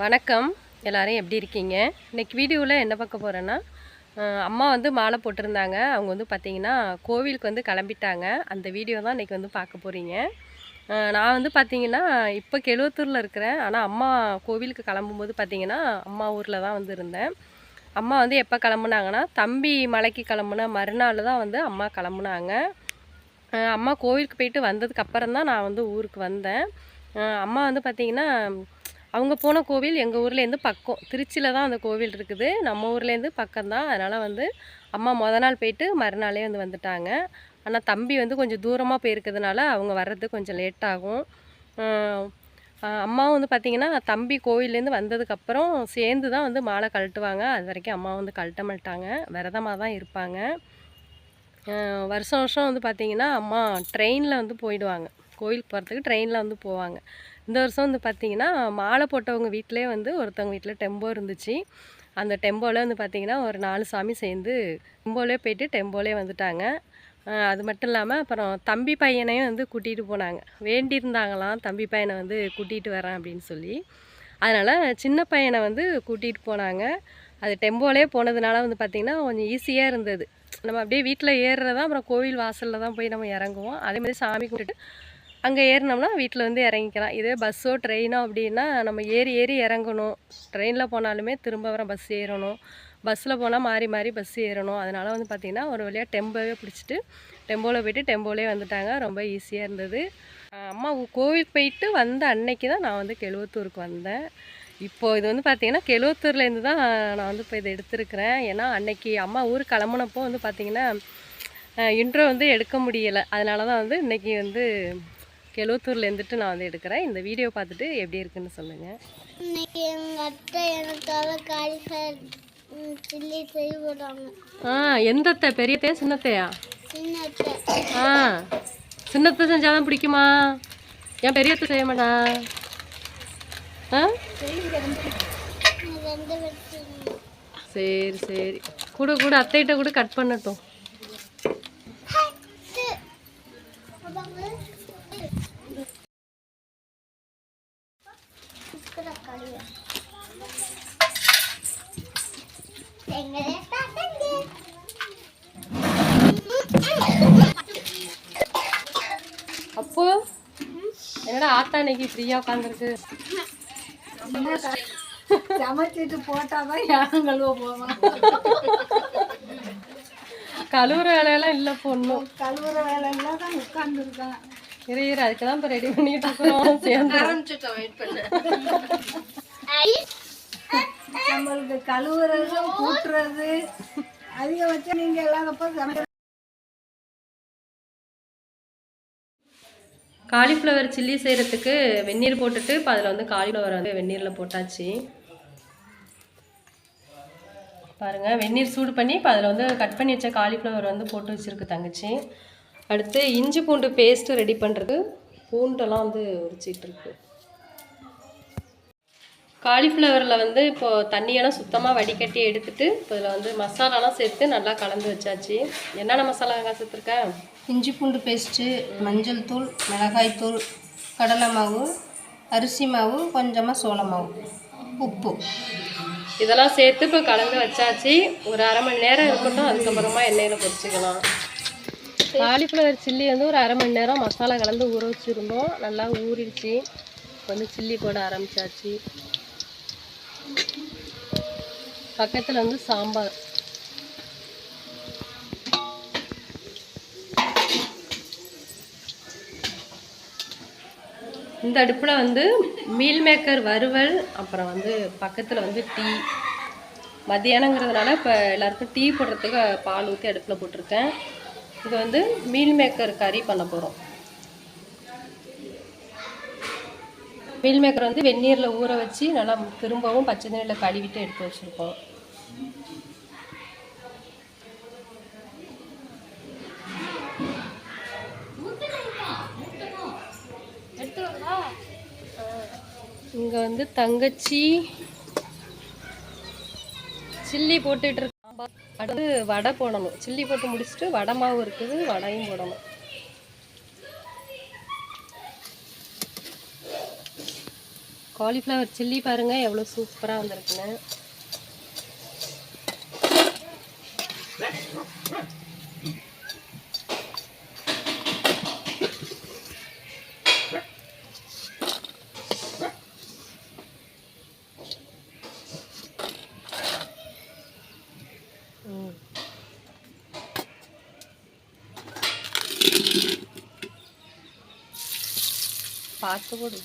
வணக்கம். எல்லோரும் எப்படி இருக்கீங்க? இன்னைக்கு வீடியோவில் என்ன பார்க்க போகிறேன்னா அம்மா வந்து மாலை போட்டிருந்தாங்க. அவங்க வந்து பார்த்தீங்கன்னா கோவிலுக்கு வந்து கிளம்பிட்டாங்க. அந்த வீடியோ தான் இன்றைக்கி வந்து பார்க்க போகிறீங்க நான் வந்து பார்த்தீங்கன்னா இப்போ கெழுவத்தூரில் இருக்கிறேன். ஆனால் அம்மா கோவிலுக்கு கிளம்பும்போது பார்த்தீங்கன்னா அம்மா ஊரில் தான் வந்து இருந்தேன். அம்மா வந்து எப்போ கிளம்புனாங்கன்னா தம்பி மலைக்கு கிளம்புன மறுநாள் தான் வந்து அம்மா கிளம்புனாங்க. அம்மா கோவிலுக்கு போயிட்டு வந்ததுக்கு அப்புறம் தான் நான் வந்து ஊருக்கு வந்தேன். அம்மா வந்து பார்த்திங்கன்னா அவங்க போன கோவில் எங்கள் ஊர்லேருந்து பக்கம். திருச்சியில் தான் அந்த கோவில் இருக்குது. நம்ம ஊர்லேருந்து பக்கம்தான் அதனால் வந்து அம்மா மொதல் நாள் போயிட்டு மறுநாளே வந்து வந்துட்டாங்க. ஆனால் தம்பி வந்து கொஞ்சம் தூரமாக போயிருக்கிறதுனால அவங்க வர்றது கொஞ்சம் லேட்டாகும் அம்மாவும் வந்து பார்த்திங்கன்னா தம்பி கோவில்லேருந்து வந்ததுக்கப்புறம் சேர்ந்து தான் வந்து மாலை கழட்டுவாங்க. அது வரைக்கும் அம்மா வந்து கழட்ட மாட்டாங்க. விரதமாக தான் இருப்பாங்க. வருஷம் வருஷம் வந்து பார்த்திங்கன்னா அம்மா ட்ரெயினில் வந்து போயிடுவாங்க. கோயிலுக்கு போகிறதுக்கு ட்ரெயினில் வந்து போவாங்க. இந்த வருஷம் வந்து பார்த்திங்கன்னா மாலை போட்டவங்க வீட்டிலே வந்து ஒருத்தவங்க வீட்டில் டெம்போ இருந்துச்சு. அந்த டெம்போவில் வந்து பார்த்திங்கன்னா ஒரு நாலு சாமி சேர்ந்து டெம்போலே போயிட்டு டெம்போலே வந்துட்டாங்க. அது மட்டும் இல்லாமல் அப்புறம் தம்பி பையனையும் வந்து கூட்டிகிட்டு போனாங்க. வேண்டியிருந்தாங்களாம் தம்பி பையனை வந்து கூட்டிகிட்டு வரேன் அப்படின்னு சொல்லி. அதனால் சின்ன பையனை வந்து கூட்டிகிட்டு போனாங்க. அது டெம்போலே போனதுனால வந்து பார்த்திங்கன்னா கொஞ்சம் ஈஸியாக இருந்தது. நம்ம அப்படியே வீட்டில் ஏறுறதா அப்புறம் கோவில் வாசலில் தான் போய் நம்ம இறங்குவோம். அதே மாதிரி சாமி கும்பிட்டுட்டு அங்கே ஏறினோம்னா வீட்டில் வந்து இறங்கிக்கலாம். இதே பஸ்ஸோ ட்ரெயினோ அப்படின்னா நம்ம ஏறி ஏறி இறங்கணும். ட்ரெயினில் போனாலுமே திரும்ப வர பஸ் ஏறணும். பஸ்ஸில் போனால் மாறி மாறி பஸ் ஏறணும். அதனால் வந்து பார்த்திங்கன்னா ஒரு வழியாக டெம்போவே பிடிச்சிட்டு டெம்போவில் போயிட்டு டெம்போலே வந்துட்டாங்க. ரொம்ப ஈஸியாக இருந்தது. அம்மா ஊ- கோவிலுக்கு போயிட்டு வந்த அன்னைக்கு தான் நான் வந்து கெழுவத்தூருக்கு வந்தேன். இப்போது இது வந்து பார்த்திங்கன்னா கெழுவத்தூர்லேருந்து தான் நான் வந்து இப்போ இதை எடுத்திருக்கிறேன். ஏன்னா அன்னைக்கு அம்மா ஊர் கிளம்புனப்போ வந்து பார்த்திங்கன்னா இன்ட்ரோ வந்து எடுக்க முடியலை. அதனால தான் வந்து இன்றைக்கி வந்து கெழுவத்தூரில் இருந்துட்டு நான் வந்து எடுக்கிறேன். இந்த வீடியோ பார்த்துட்டு எப்படி இருக்குன்னு சொல்லுங்கள் இன்னைக்கு எங்க அத்தை எனக்காக காலிஃபயர் சில்லி செய்ய போடுறாங்க ஆ எந்த அத்தை? பெரியத்தையா சின்னத்தையா சின்ன அத்தை. ஆ சின்னத்தை செஞ்சாதான் பிடிக்குமா? ஏன் பெரியத்தை செய்ய மாட்டா? ஆ? சரி சரி. கூட கூட அத்தைகிட்ட கூட கட் பண்ணட்டும். அப்போ? என்னடா ஆத்தா இன்னைக்கு ஃப்ரீயாக உட்காந்துருக்கு சமைச்சிட்டு போட்டாதான் யாரும் கழுவ போவான் கழுவுற வேலையெல்லாம் இல்லை பொண்ணும் கழுவுற வேலையெல்லாம் தான் உட்கார்ந்துருக்கான். இரு இரு அதுக்கு தான் இப்போ ரெடி பண்ணிட்டு இருக்கிறோம். சேர்ந்து. நம்மளுக்கு கழுவுறது கூட்டுறது. அதிகபட்சம் நீங்க இல்லாதப்போ காலிஃப்ளவர் சில்லி செய்கிறதுக்கு வெந்நீர் போட்டுட்டு இப்போ அதில் வந்து காலிஃப்ளவர் வந்து வெந்நீரில் போட்டாச்சு. பாருங்கள் வெந்நீர் சூடு பண்ணி இப்போ அதில் வந்து கட் பண்ணி வச்ச காலிஃப்ளவர் வந்து போட்டு வச்சுருக்கு தங்கச்சி. அடுத்து இஞ்சி பூண்டு பேஸ்ட்டு ரெடி பண்ணுறது பூண்டெல்லாம் வந்து உரிச்சிட்ருக்கு காலிஃப்ளவரில் வந்து இப்போது தண்ணியெல்லாம் சுத்தமாக வடிகட்டி எடுத்துட்டு இப்போ இதில் வந்து மசாலாலாம் சேர்த்து நல்லா கலந்து வச்சாச்சு. என்னென்ன மசாலா சேர்த்துருக்க? இஞ்சி பூண்டு பேஸ்ட்டு மஞ்சள் தூள் மிளகாய் தூள் கடலை மாவு அரிசி மாவு கொஞ்சமாக சோள மாவு உப்பு. இதெல்லாம் சேர்த்து இப்போ கலந்து வச்சாச்சு. ஒரு அரை மணி நேரம் இருக்கட்டும் அதுக்கப்புறமா எண்ணெயில் பொரிச்சுக்கலாம். காலிஃப்ளவர் சில்லி வந்து ஒரு அரை மணி நேரம் மசாலா கலந்து ஊற வச்சுருந்தோம். நல்லா ஊறிடுச்சு. வந்து சில்லி போட ஆரம்பிச்சாச்சு. பக்கத்தில் வந்து சாம்பார். இந்த அடுப்பில் வந்து மீல் மேக்கர் வறுவல் அப்புறம் வந்து பக்கத்தில் வந்து டீ. மத்தியானங்கிறதுனால இப்போ எல்லாருக்கும் டீ போடுறதுக்கு பால் ஊற்றி அடுப்பில் போட்டிருக்கேன். இது வந்து மீல் மேக்கர் கறி பண்ண போகிறோம் மீல் மேக்கர் வந்து வெந்நீரில் ஊற வச்சு நல்லா திரும்பவும் பச்சை தண்ணியில் கழுவிட்டு எடுத்து வச்சுருக்கோம். இங்கே வந்து தங்கச்சி சில்லி போட்டுட்டு இருக்கா. அடுத்து வடை போடணும். சில்லி போட்டு முடிச்சுட்டு வடை மாவு இருக்குது வடையும் போடணும். காலிஃப்ளவர் சில்லி பாருங்கள் எவ்வளோ சூப்பராக வந்திருக்குன்னு. பார்த்து கொடு.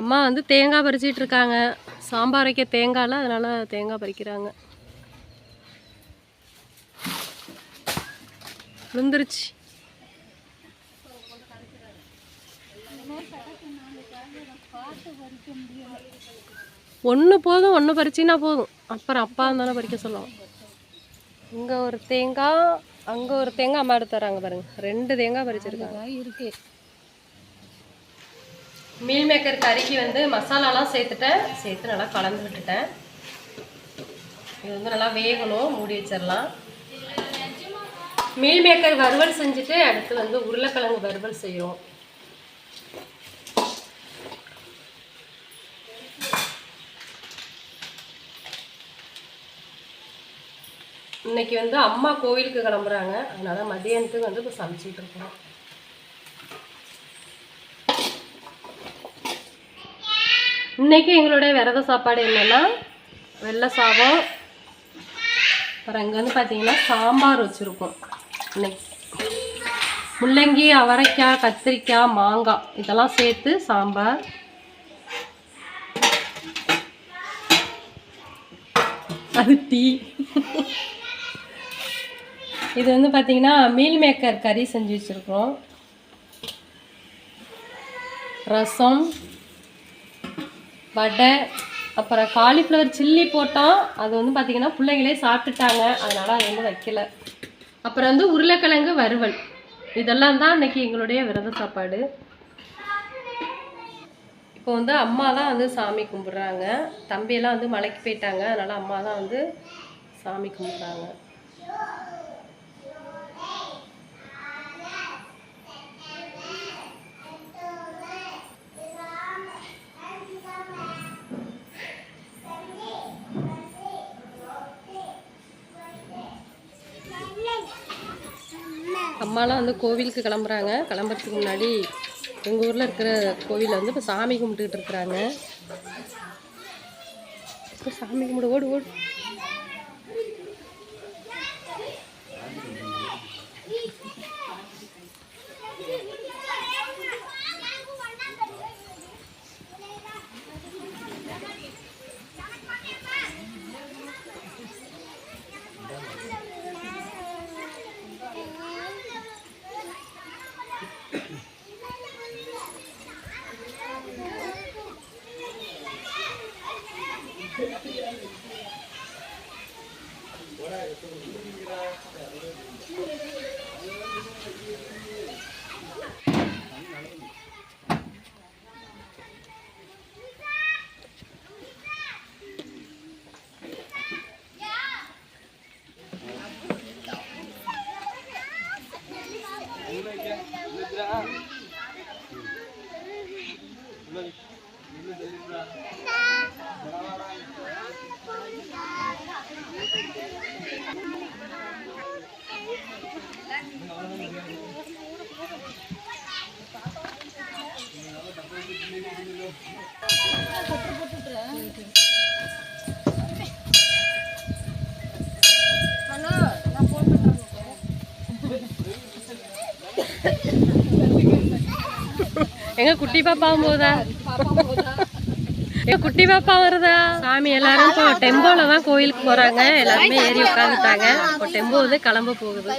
அம்மா வந்து தேங்காய் பறிச்சிட்டு இருக்காங்க. சாம்பார் வைக்க தேங்காயில் அதனால தேங்காய் பறிக்கிறாங்க. விழுந்துருச்சு. ஒன்று போதும் ஒன்று பறிச்சின்னா போதும். அப்புறம் அப்பா இருந்தாலும் பறிக்க சொல்லுவோம் இங்கே ஒரு தேங்காய் அங்கே ஒரு தேங்காய் அம்மா எடுத்து தராங்க பாருங்க. ரெண்டு தேங்காய் பறிச்சிருக்காங்க. இருக்கு. மீல் மேக்கர் கறிக்கு வந்து மசாலாலாம் சேர்த்துட்டேன். சேர்த்து நல்லா கலந்து விட்டுட்டேன். இது வந்து நல்லா வேகணும் மூடி வச்சிடலாம். மீல் மேக்கர் வறுவல் செஞ்சுட்டு அடுத்து வந்து உருளைக்கிழங்கு வறுவல் செய்கிறோம் இன்னைக்கு வந்து அம்மா கோவிலுக்கு கிளம்புறாங்க. அதனால் மதியானத்துக்கு வந்து இப்போ சமைச்சிட்டு இருக்கோம். இன்னைக்கு எங்களுடைய விரத சாப்பாடு என்னென்னா வெள்ளை சாதம் அப்புறம் இங்கே வந்து பார்த்திங்கன்னா சாம்பார் வச்சுருக்கோம். இன்னைக்கு முள்ளங்கி அவரைக்காய் கத்திரிக்காய் மாங்காய் இதெல்லாம் சேர்த்து சாம்பார். அது டீ. இது வந்து பார்த்தீங்கன்னா மீல் மேக்கர் கறி செஞ்சு வச்சுருக்கோம் ரசம் வடை அப்புறம் காலிஃப்ளவர் சில்லி போட்டோம் அது வந்து பார்த்திங்கன்னா பிள்ளைங்களே சாப்பிட்டுட்டாங்க. அதனால் அது வந்து வைக்கல. அப்புறம் வந்து உருளைக்கிழங்கு வறுவல். இதெல்லாம் தான் இன்னைக்கு எங்களுடைய விரத சாப்பாடு. இப்போ வந்து அம்மா தான் வந்து சாமி கும்பிட்றாங்க. தம்பியெல்லாம் வந்து மலைக்கு போயிட்டாங்க. அதனால் அம்மா தான் வந்து சாமி கும்பிட்றாங்க. அம்மாலாம் வந்து கோவிலுக்கு கிளம்புறாங்க. கிளம்புறதுக்கு முன்னாடி எங்கள் ஊரில் இருக்கிற கோவிலில் வந்து இப்போ சாமி கும்பிட்டுக்கிட்டு இருக்கிறாங்க. இப்போ சாமி கும்பிடு ஓடு ஓடு. எங்க குட்டி பாப்பாவும் போதா எங்க குட்டி பாப்பா வருதா? சாமி எல்லாரும் இப்போ டெம்போல தான் கோயிலுக்கு போறாங்க. எல்லாருமே ஏறி உட்காந்துட்டாங்க. இப்போ டெம்போ வந்து கிளம்ப போகுது.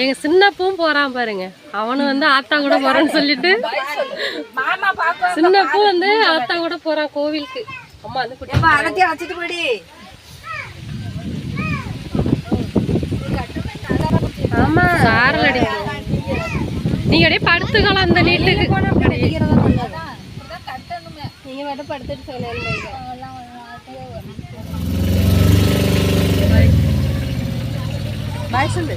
எங்க சின்னப்பும் போறான் பாருங்க. அவனும் வந்து ஆத்தா கூட போறான்னு சொல்லிட்டு. சின்னப்பூ வந்து ஆத்தா கூட போறான் கோவிலுக்கு. அம்மா வந்து குட்டி அகத்தியா வச்சுட்டு போடி. ஆமா சாரல் நீங்க அப்படியே படுத்துக்கலாம் அந்த நீட்டுக்கு. நீங்க மட்டும் படுத்துட்டு சொல்லலாம் பாய். சொல்லு